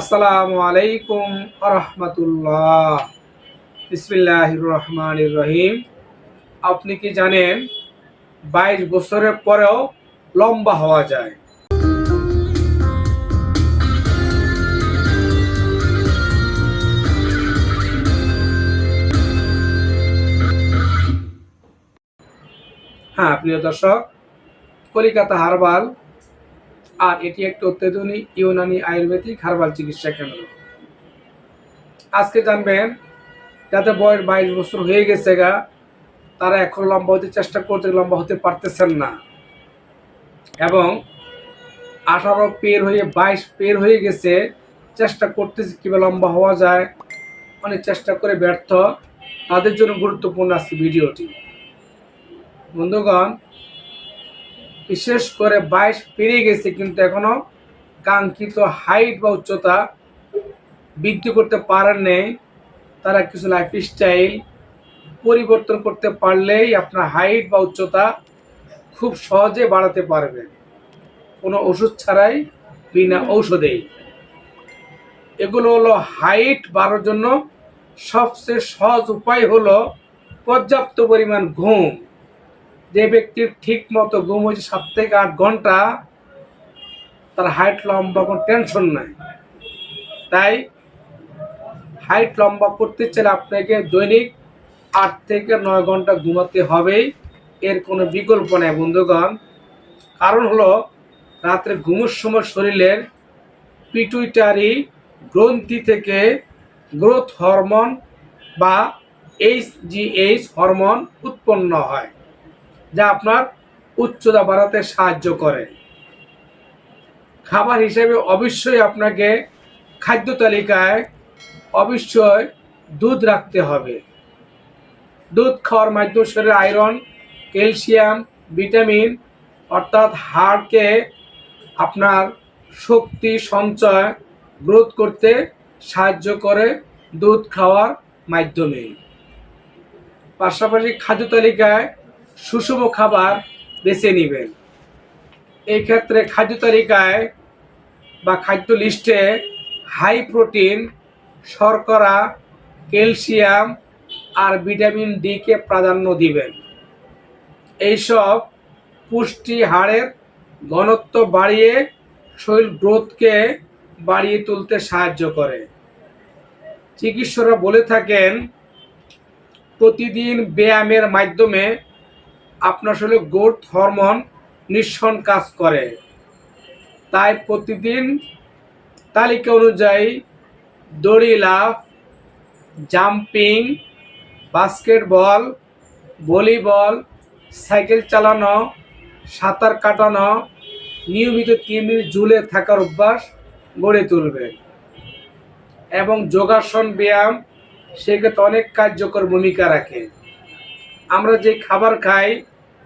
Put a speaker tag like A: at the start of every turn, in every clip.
A: আসসালামু আলাইকুম আরহামতুল্লাহ। বিসমিল্লাহ রহমান রহিম। আপনি কি জানেন, বাইশ বছরের পরেও লম্বা হওয়া যায়? হ্যাঁ প্রিয় দর্শক, কলিকাতা হারবাল আর এটি একটি অত্যাধুনিক ইউনানি আয়ুর্বেদিক হার্বাল চিকিৎসা কেন্দ্র। আজকে জানবেন যাদের বয়স বাইশ বছর হয়ে গেছে গা, তারা এখন লম্বা হতে চেষ্টা করতে লম্বা হতে পারতেছেন না। এবং আঠারো পের হয়ে, বাইশ পের হয়ে গেছে, চেষ্টা করতেছে কীভাবে লম্বা হওয়া যায়। অনেক চেষ্টা করে ব্যর্থ। তাদের জন্য গুরুত্বপূর্ণ আজকে ভিডিওটি। বন্ধুগণ বিশেষ করে বাইশ পেরিয়ে গেছে, কিন্তু এখনও কাঙ্ক্ষিত হাইট বা উচ্চতা বৃদ্ধি করতে পারেন নেই। তারা কিছু লাইফ স্টাইল পরিবর্তন করতে পারলেই আপনার হাইট বা উচ্চতা খুব সহজে বাড়াতে পারবেন কোনো ওষুধ ছাড়াই, বিনা ঔষধেই। এগুলো হলো হাইট বাড়ার জন্য সবচেয়ে সহজ উপায় হলো পর্যাপ্ত পরিমাণ ঘুম। যে ব্যক্তির ঠিক মতো ঘুম হয়েছে সাত থেকে আট ঘণ্টা, তার হাইট লম্বা কোনো টেনশন নাই। তাই হাইট লম্বা করতে চাইলে আপনাকে দৈনিক আট থেকে নয় ঘণ্টা ঘুমাতে হবেই। এর কোনো বিকল্প নেই বন্ধুগণ। কারণ হলো, রাত্রে ঘুমের সময় শরীরের পিটুইটারি গ্রন্থি থেকে গ্রোথ হরমোন বা এইচ জি এইচ হরমোন উৎপন্ন হয়। যা আপনার উচ্চতা বাড়াতে সাহায্য করে। খাবার হিসেবে অবশ্যই আপনাকে খাদ্য তালিকায় অবশ্যই দুধ রাখতে হবে। দুধ খাওয়ার মাধ্যমে শরীরে আয়রন, ক্যালসিয়াম, ভিটামিন অর্থাৎ হাড়কে আপনার শক্তি সঞ্চয়, গ্রোথ করতে সাহায্য করে দুধ খাওয়ার মাধ্যমে। পাশাপাশি খাদ্য তালিকায় সুষম খাবার বেছে নেবেন। এই ক্ষেত্রে খাদ্য তালিকায় বা খাদ্য লিস্টে হাই প্রোটিন শর্করা, ক্যালসিয়াম আর ভিটামিন ডিকে প্রাধান্য দিবেন। এইসব পুষ্টি হাড়ের ঘনত্ব বাড়িয়ে শরীর গ্রোথকে বাড়িয়ে তুলতে সাহায্য করে। চিকিৎসকরা বলে থাকেন, প্রতিদিন ব্যায়ামের মাধ্যমে আপনার শরীরে গ্রোথ হরমোন নিঃসরণ কাজ করে। তাই প্রতিদিন তালিকা অনুযায়ী দড়ি লাফ জাম্পিং বাস্কেটবল ভলিবল সাইকেল চালানো, সাঁতার কাটানো, নিয়মিত তিন মিনিট ঝুলে থাকার অভ্যাস গড়ে তুলবে। এবং যোগাসন ব্যায়াম সেক্ষেত্রে অনেক কার্যকর ভূমিকা রাখে। আমরা যে খাবার খাই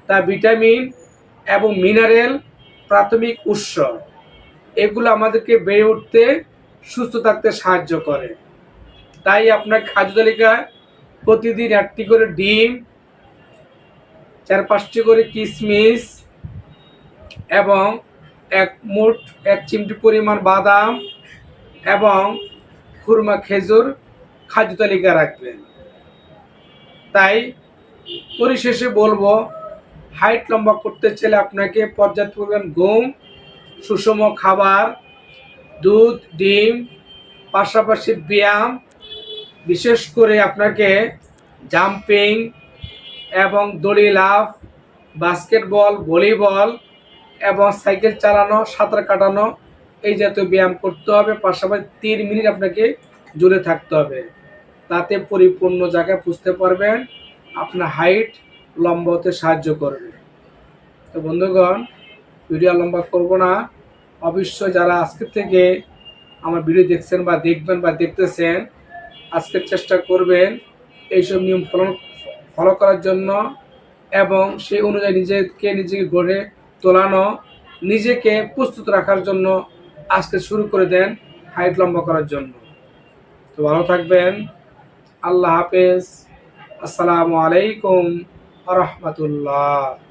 A: তা ভিটামিন এবং মিনারেল প্রাথমিক উৎস। এগুলো আমাদেরকে বেড়ে উঠতে, সুস্থ থাকতে সাহায্য করে। তাই আপনার খাদ্য তালিকায় প্রতিদিন একটি করে ডিম চার পাঁচটি করে কিশমিশ এবং এক মুঠ, এক চিমটি পরিমাণ বাদাম এবং খুরমা খেজুর খাদ্য তালিকা রাখবেন। তাই পরিশেষে বলব হাইট লম্বা করতে চাইলে আপনাকে পর্যাপ্ত পরিমাণ ঘুম, সুষম খাবার, দুধ, ডিম, পাশাপাশি ব্যায়াম, বিশেষ করে আপনাকে জাম্পিং এবং দড়ি লাফ, বাস্কেটবল, ভলিবল এবং সাইকেল চালানো, সাঁতার কাটানো এই জাতীয় ব্যায়াম করতে হবে। পাশাপাশি তিন মিনিট আপনাকে জুড়ে থাকতে হবে। তাতে পরিপূর্ণ জায়গায় বুঝতে পারবেন। আপনার হাইট লম্বা হতে সাহায্য করবে। তো বন্ধুগণ ভিডিও লম্বা করব না। অবশ্যই যারা আজকের থেকে আমার ভিডিও দেখছেন বা দেখবেন বা দেখতেছেন, আজকের চেষ্টা করবেন এইসব নিয়ম ফলো ফলো করার জন্য এবং সেই অনুযায়ী নিজেকে নিজেকে গড়ে তোলানো, নিজেকে প্রস্তুত রাখার জন্য আজকে শুরু করে দেন হাইট লম্বা করার জন্য। তো ভালো থাকবেন। আল্লাহ হাফেজ। আসসালামু আলাইকুম। রহমতুল্লাহ।